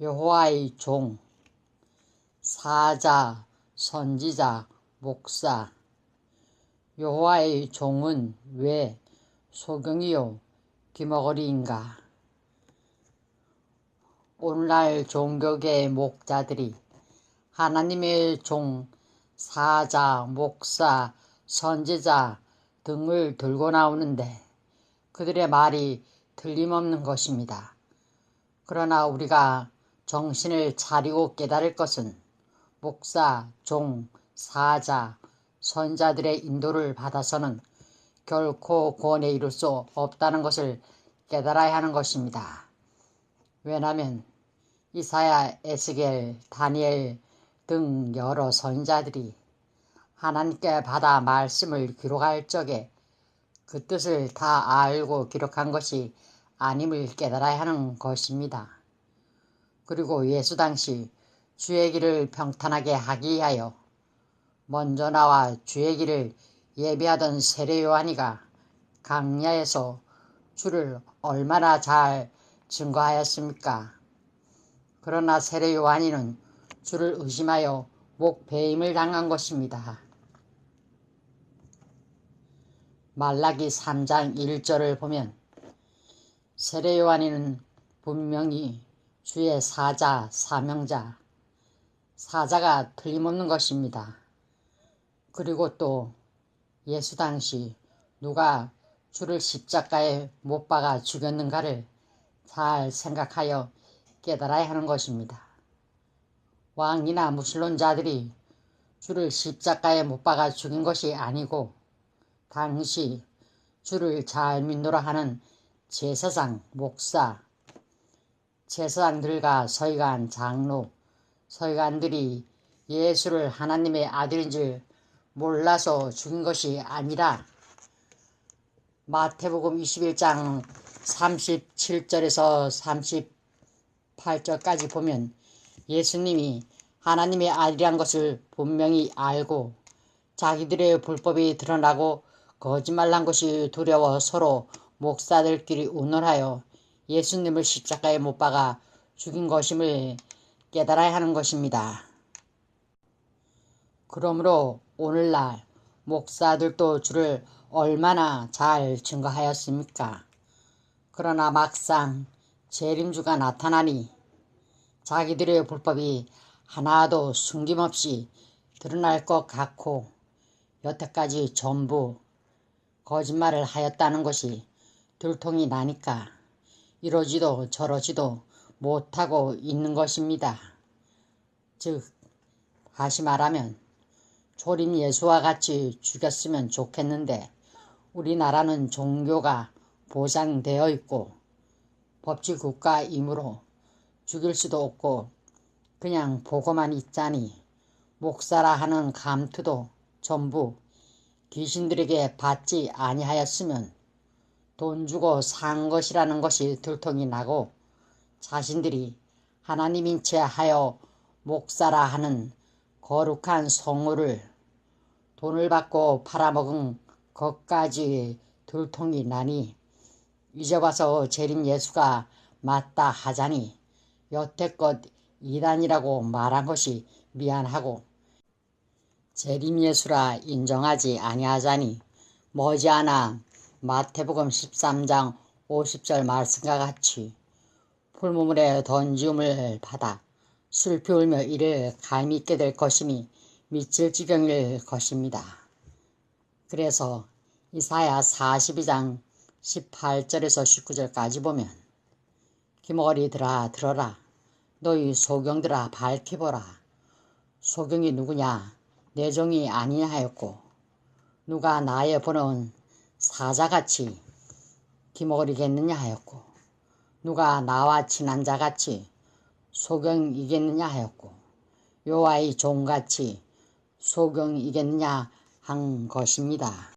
여호와의 종, 사자, 선지자, 목사. 여호와의 종은 왜 소경이요 귀머거리인가? 오늘날 종교계 목자들이 하나님의 종, 사자, 목사, 선지자 등을 들고 나오는데 그들의 말이 틀림없는 것입니다. 그러나 우리가 정신을 차리고 깨달을 것은 목사, 종, 사자, 선자들의 인도를 받아서는 결코 구원에 이룰 수 없다는 것을 깨달아야 하는 것입니다. 왜냐하면 이사야, 에스겔, 다니엘 등 여러 선자들이 하나님께 받아 말씀을 기록할 적에 그 뜻을 다 알고 기록한 것이 아님을 깨달아야 하는 것입니다. 그리고 예수 당시 주의 길을 평탄하게 하기 위하여 먼저 나와 주의 길을 예비하던 세례 요한이가 강야에서 주를 얼마나 잘 증거하였습니까? 그러나 세례 요한이는 주를 의심하여 목배임을 당한 것입니다. 말라기 3장 1절을 보면 세례 요한이는 분명히 주의 사자, 사명자, 사자가 틀림없는 것입니다. 그리고 또 예수 당시 누가 주를 십자가에 못 박아 죽였는가를 잘 생각하여 깨달아야 하는 것입니다. 왕이나 무신론자들이 주를 십자가에 못 박아 죽인 것이 아니고 당시 주를 잘 믿노라 하는 제사장, 목사, 제사장들과 서기관, 장로, 서기관들이 예수를 하나님의 아들인 줄 몰라서 죽인 것이 아니라 마태복음 21장 37절에서 38절까지 보면 예수님이 하나님의 아들이란 것을 분명히 알고 자기들의 불법이 드러나고 거짓말한 것이 두려워 서로 목사들끼리 운운하여 예수님을 십자가에 못 박아 죽인 것임을 깨달아야 하는 것입니다. 그러므로 오늘날 목사들도 주를 얼마나 잘 증거하였습니까? 그러나 막상 재림주가 나타나니 자기들의 불법이 하나도 숨김없이 드러날 것 같고 여태까지 전부 거짓말을 하였다는 것이 들통이 나니까 이러지도 저러지도 못하고 있는 것입니다. 즉 다시 말하면 조림 예수와 같이 죽였으면 좋겠는데 우리나라는 종교가 보장되어 있고 법치 국가이므로 죽일 수도 없고 그냥 보고만 있자니 목사라 하는 감투도 전부 귀신들에게 받지 아니하였으면 돈 주고 산 것이라는 것이 들통이 나고 자신들이 하나님인 채 하여 목사라 하는 거룩한 성우를 돈을 받고 팔아먹은 것까지 들통이 나니 이제 와서 재림 예수가 맞다 하자니 여태껏 이단이라고 말한 것이 미안하고 재림 예수라 인정하지 아니하자니 머지않아 마태복음 13장 50절 말씀과 같이 풀무물에 던지움을 받아 슬피 울며 이를 감히 있게 될 것이니 미칠 지경일 것입니다. 그래서 이사야 42장 18절에서 19절까지 보면 기머리들아 들어라 너희 소경들아 밝히보라 소경이 누구냐 내 종이 아니냐 하였고 누가 나의 보는 사자같이 기머리겠느냐 하였고 누가 나와 친한 자같이 소경이겠느냐 하였고 요와의 종같이 소경이겠느냐 한 것입니다.